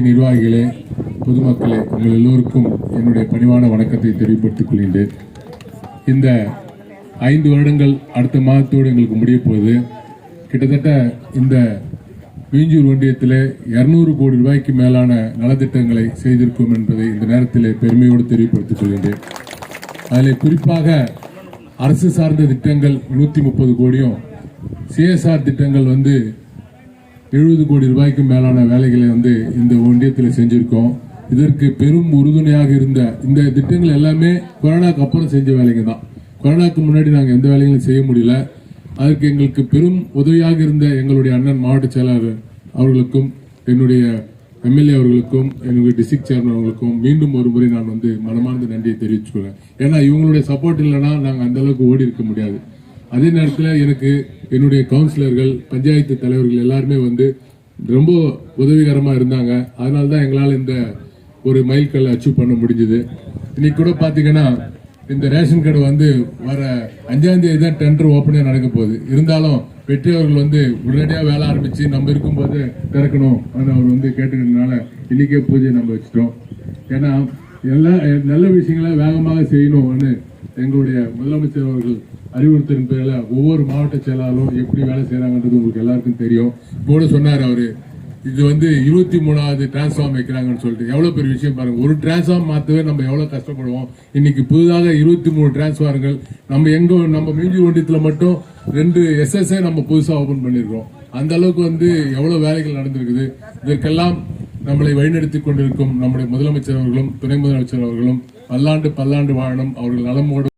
நிர்வாகிகளே பொதுமக்களே உங்கள் எல்லோருக்கும் என்னுடைய பணிவான வணக்கத்தை தெரிவித்துக் கொள்கின்றேன். இந்த ஐந்து வருடங்கள் அடுத்த மாதத்தோடு எங்களுக்கு முடிய போகுது. கிட்டத்தட்ட இந்த வீஞ்சூர் ஒன்றியத்தில் இரநூறு கோடி ரூபாய்க்கு மேலான நலத்திட்டங்களை செய்திருக்கும் என்பதை இந்த நேரத்தில் பெருமையோடு தெரிவிப்படுத்திக் கொள்கின்றேன். அதில் குறிப்பாக அரசு சார்ந்த திட்டங்கள் நூற்றி முப்பது கோடியும் சிஎஸ்ஆர் திட்டங்கள் வந்து எழுபது கோடி ரூபாய்க்கு மேலான வேலைகளை வந்து இந்த ஒன்றியத்தில் செஞ்சுருக்கோம். இதற்கு பெரும் உறுதுணையாக இருந்த இந்த திட்டங்கள் எல்லாமே கொரோனாக்கு அப்புறம் செஞ்ச வேலைங்க தான். கொரோனாக்கு முன்னாடி நாங்கள் எந்த வேலைகளும் செய்ய முடியல. அதற்கு எங்களுக்கு பெரும் உதவியாக இருந்த எங்களுடைய அண்ணன் மாவட்ட செயலாளர் அவர்களுக்கும் என்னுடைய எம்எல்ஏ அவர்களுக்கும் என்னுடைய டிஸ்ட்ரிக்ட் சேர்மன் அவர்களுக்கும் மீண்டும் ஒரு முறை நான் வந்து மனமார்ந்த நன்றியை தெரிவிச்சுக்கிறேன் ஏன்னா இவங்களுடைய சப்போர்ட் இல்லைன்னா நாங்கள் அந்தளவுக்கு ஓடி இருக்க முடியாது. அதே நேரத்தில் எனக்கு என்னுடைய கவுன்சிலர்கள் பஞ்சாயத்து தலைவர்கள் எல்லாருமே வந்து ரொம்ப உதவிகரமாக இருந்தாங்க. அதனால தான் எங்களால் இந்த ஒரு மைல்கல்லை அச்சீவ் பண்ண முடிஞ்சுது. இன்னைக்கு கூட பார்த்தீங்கன்னா இந்த ரேஷன் கடை வந்து வர அஞ்சாம் தேதி தான் டெண்டர் ஓப்பனே நடக்க போகுது. இருந்தாலும் பெற்றோர்கள் வந்து உடனடியாக வேலை ஆரம்பித்து நம்ம இருக்கும்போது திறக்கணும். அப்படின்னு அவர் வந்து கேட்டுக்கிறதுனால இன்றைக்கே பூஜை நம்ம வச்சுட்டோம். ஏன்னா எல்லா நல்ல விஷயங்களை வேகமாக செய்யணும்னு எங்களுடைய முதலமைச்சர் அவர்கள் அறிவுறுத்தின் பேரில் ஒவ்வொரு மாவட்ட செயலாளரும் எப்படி வேலை செய்கிறாங்கன்றது உங்களுக்கு எல்லாருக்கும் தெரியும். கூட சொன்னார் அவர். இது வந்து இருபத்தி மூணாவது டிரான்ஸ்ஃபார்ம் வைக்கிறாங்கன்னு சொல்லிட்டு. எவ்வளோ பெரிய விஷயம் பாருங்கள் ஒரு டிரான்ஸ்ஃபார்ம் மாற்றவே நம்ம எவ்வளோ கஷ்டப்படுவோம். இன்னைக்கு புதிதாக இருபத்தி மூணு டிரான்ஸ்ஃபார்கள் நம்ம எங்கே நம்ம மீஞ்சி ஒன்றியத்தில் மட்டும் ரெண்டு எஸ்எஸ்ஐ நம்ம புதுசாக ஓப்பன் பண்ணியிருக்கோம் அந்த அளவுக்கு வந்து எவ்வளோ வேலைகள் நடந்திருக்குது. இதற்கெல்லாம் நம்மளை வழிநடத்தி கொண்டிருக்கும் நம்முடைய முதலமைச்சர் அவர்களும் துணை முதலமைச்சர் அவர்களும் பல்லாண்டு பல்லாண்டு வாழணும் அவர்கள் நலமோடு